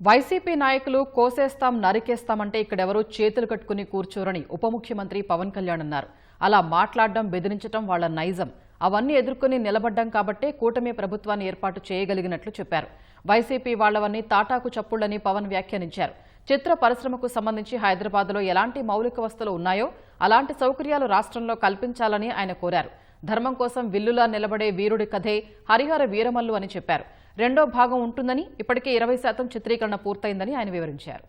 YCP నాయకులు కోసేస్తాం నరికేస్తామంటే ఇక్కడెవరూ చేతులు కట్టుకుని కూర్చోరని ఉప ముఖ్యమంత్రి పవన్ కళ్యాణ్ అన్నారు. అలా మాట్లాడడం బెదిరించడం వాళ్ళ నైజం. అవన్నీ ఎదుర్కొని నిలబడ్డం కాబట్టే కూటమి ప్రభుత్వాన్ని ఏర్పాటు చేయగలిగినట్లు చెప్పారు. వైసీపీ వాళ్ళవన్నీ తాటాకు చప్పుళ్ళని పవన్ వ్యాఖ్యానించారు. చిత్ర పరిశ్రమకు సంబంధించి హైదరాబాద్లో ఎలాంటి మౌలిక వస్తువులు ఉన్నాయో అలాంటి సౌకర్యాలు రాష్ట్రంలో కల్పించాలని ఆయన కోరారు. ధర్మం కోసం విల్లులా నిలబడే వీరుడి కథే హరిహర వీరమల్లు అని చెప్పారు. రెండో భాగం ఉంటుందని ఇప్పటికే ఇరవై శాతం చిత్రీకరణ పూర్తయిందని ఆయన వివరించారు.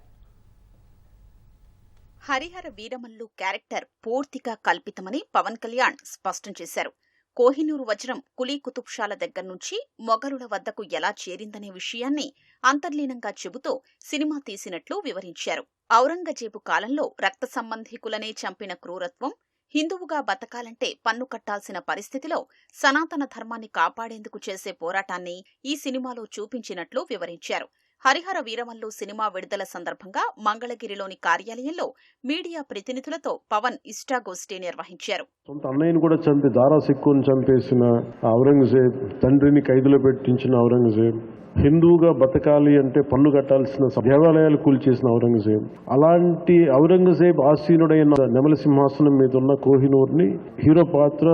హరిహర వీరమల్లు క్యారెక్టర్ పూర్తిగా కల్పితమని పవన్ కళ్యాణ్ స్పష్టం చేశారు. కోహినూరు వజ్రం కులీ కుతుబ్షాల దగ్గర నుంచి మొఘలుల వద్దకు ఎలా చేరిందనే విషయాన్ని అంతర్లీనంగా చెబుతూ సినిమా తీసినట్లు వివరించారు. ఔరంగజేబు కాలంలో రక్త సంబంధికులనే చంపిన క్రూరత్వం హిందువుగా బతకాలంటే పన్ను కట్టాల్సిన పరిస్థితిలో సనాతన ధర్మాన్ని కాపాడేందుకు చేసే పోరాటాన్ని ఈ సినిమాలో చూపించినట్లు వివరించారు. హరిహర వీరమల్లు సినిమా విడుదల సందర్భంగా మంగళగిరిలోని కార్యాలయంలో మీడియా ప్రతినిధులతో పవన్ ఇష్టాగోష్ఠి నిర్వహించారు. సొంత అన్నయ్యను కూడా చంపి దారా సిక్కుని చంపేసిన ఔరంగజేబ్ తండ్రిని ఖైదులో పెట్టించిన ఔరంగజేబ్ హిందువుగా బతకాలి అంటే పన్ను కట్టాల్సిన దేవాలయాలు కూల్చేసిన ఔరంగజేబ్. అలాంటి ఔరంగజేబ్ ఆసీనుడైన నెమల సింహాసనం మీద ఉన్న కోహినూర్ని హీరో పాత్ర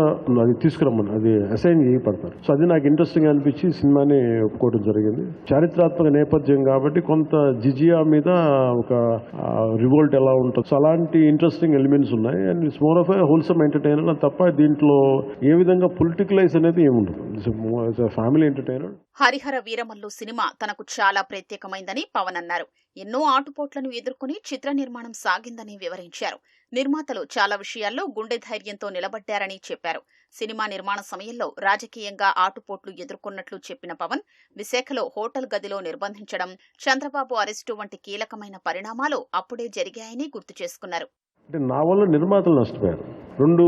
అది తీసుకురమ్మని అది అసైన్ చేయబడతారు. సో అది నాకు ఇంట్రెస్టింగ్ అనిపించి సినిమాని ఒప్పుకోవడం జరిగింది. చారిత్రాత్మక నేపథ్యం కాబట్టి కొంత జిజియా మీద ఒక రివోల్ట్ ఎలా ఉంటుంది. సో అలాంటి ఇంట్రెస్టింగ్ ఎలిమెంట్స్ ఉన్నాయి. And it's more of a wholesome entertainer తప్ప దీంట్లో ఏ విధంగా పొలిటికలైజ్ అనేది ఏముండదు. Family entertainer Harihara Veeramallu cinema తనకు చాలా ప్రత్యేకమైందని పవన్ అన్నారు. ఎన్నో ఆటుపోట్లను ఎదుర్కొని చిత్ర నిర్మాణం సాగిందని వివరించారు. నిర్మాతలు చాలా విషయాల్లో గుండె ధైర్యంతో నిలబడ్డారని చెప్పారు. సినిమా నిర్మాణ సమయంలో రాజకీయంగా ఆటుపోట్లు ఎదుర్కొన్నట్లు చెప్పిన పవన్ విశాఖలో హోటల్ గదిలో నిర్బంధించడం చంద్రబాబు అరెస్టు వంటి కీలకమైన పరిణామాలు అప్పుడే జరిగాయని గుర్తు చేసుకున్నారు. అంటే నా వల్ల నిర్మాతలు నష్టపోయారు. రెండు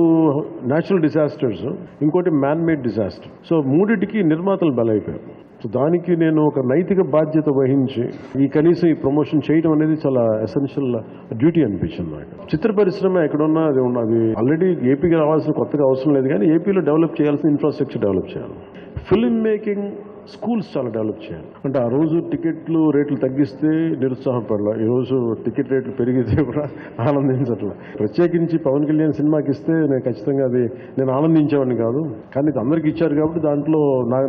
న్యాచురల్ డిజాస్టర్స్ ఇంకోటి మ్యాన్ మేడ్ డిజాస్టర్ సో మూడిటికి నిర్మాతలు బలైపోయారు. సో దానికి నేను ఒక నైతిక బాధ్యత వహించి ఈ కనీసం ఈ ప్రమోషన్ చేయడం అనేది చాలా ఎసెన్షియల్ డ్యూటీ అనిపించింది నాకు. చిత్ర పరిశ్రమ ఎక్కడున్నా అది ఉన్నది ఆల్రెడీ ఏపీకి రావాల్సిన కొత్తగా అవసరం లేదు కానీ ఏపీలో డెవలప్ చేయాల్సిన ఇన్ఫ్రాస్ట్రక్చర్ డెవలప్ చేయాలి. ఫిల్మ్ మేకింగ్ స్కూల్స్ చాలా డెవలప్ చేయాలి. అంటే ఆ రోజు టికెట్లు రేట్లు తగ్గిస్తే నిరుత్సాహపడాల. ఈ రోజు టికెట్ రేట్లు పెరిగితే కూడా ఆనందించట్లే. ప్రత్యేకించి పవన్ కళ్యాణ్ సినిమాకి ఇస్తే నేను ఖచ్చితంగా అది నేను ఆనందించేవాడిని కాదు. కానీ ఇది అందరికి ఇచ్చారు కాబట్టి దాంట్లో నా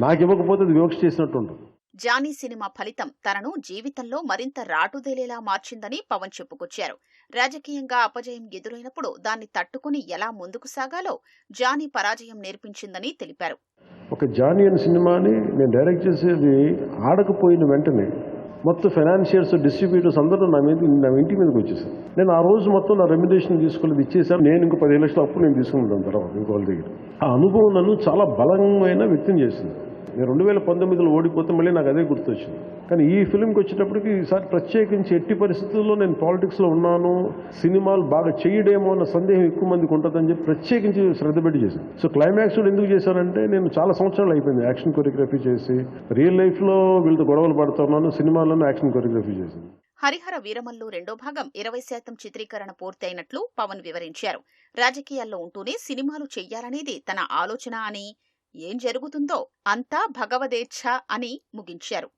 నాకు ఇవ్వకపోతే అది వివక్ష చేసినట్టు ఉంటుంది. జానీ సినిమా ఫలితం తనను జీవితంలో మరింత రాటుదేలేలా మార్చిందని పవన్ చెప్పుకొచ్చారు. రాజకీయంగా అపజయం ఎదురైనప్పుడు దాన్ని తట్టుకుని ఎలా ముందుకు సాగాలో జానీ పరాజయం నేర్పించిందని తెలిపారు. ఒక జానీ అనే సినిమాని నేను డైరెక్ట్ చేసేది ఆడకపోయిన వెంటనే మొత్తం ఫైనాన్షియర్స్ డిస్ట్రిబ్యూటర్స్ అందరూ నా మీద నా ఇంటి మీదకి వచ్చేసారు. నేను ఆ రోజు మొత్తం నా రెమ్యునేషన్ తీసుకోలేదు ఇచ్చేసాను నేను ఇంకో పదిహేను లక్షలు అప్పు నేను తీసుకుంటాను తర్వాత ఇంకోళ్ళ దగ్గర. ఆ అనుభవం నన్ను చాలా బలమైన వ్యక్తం చేసింది. నేను రెండు వేల పంతొమ్మిదిలో ఓడిపోతే మళ్ళీ నాకు అదే గుర్తొచ్చింది. కానీ ఈ ఫిలింకి వచ్చేటప్పటికి ఈసారి ప్రత్యేకించి ఎట్టి పరిస్థితుల్లో నేను పాలిటిక్స్లో ఉన్నాను సినిమాలు బాగా చేయడేమో అన్న సందేహం ఎక్కువ మందికి ఉంటుందని చెప్పి ప్రత్యేకించి శ్రద్ధ పెట్టి చేశాను. సో క్లైమాక్స్ కూడా ఎందుకు చేశానంటే నేను చాలా సంవత్సరాలు అయిపోయింది యాక్షన్ కొరియోగ్రఫీ చేసి రియల్ లైఫ్లో వీళ్ళతో గొడవలు పడుతున్నాను సినిమాలను యాక్షన్ కొరియోగ్రఫీ చేసింది హరిహర వీరమల్లు రెండో భాగం ఇరవై శాతం చిత్రీకరణ పూర్తయినట్లు పవన్ వివరించారు. రాజకీయాల్లో ఉంటూనే సినిమాలు చెయ్యాలనేది తన ఆలోచన అని ఏం జరుగుతుందో అంతా భగవదేచ్ఛ అని ముగించారు.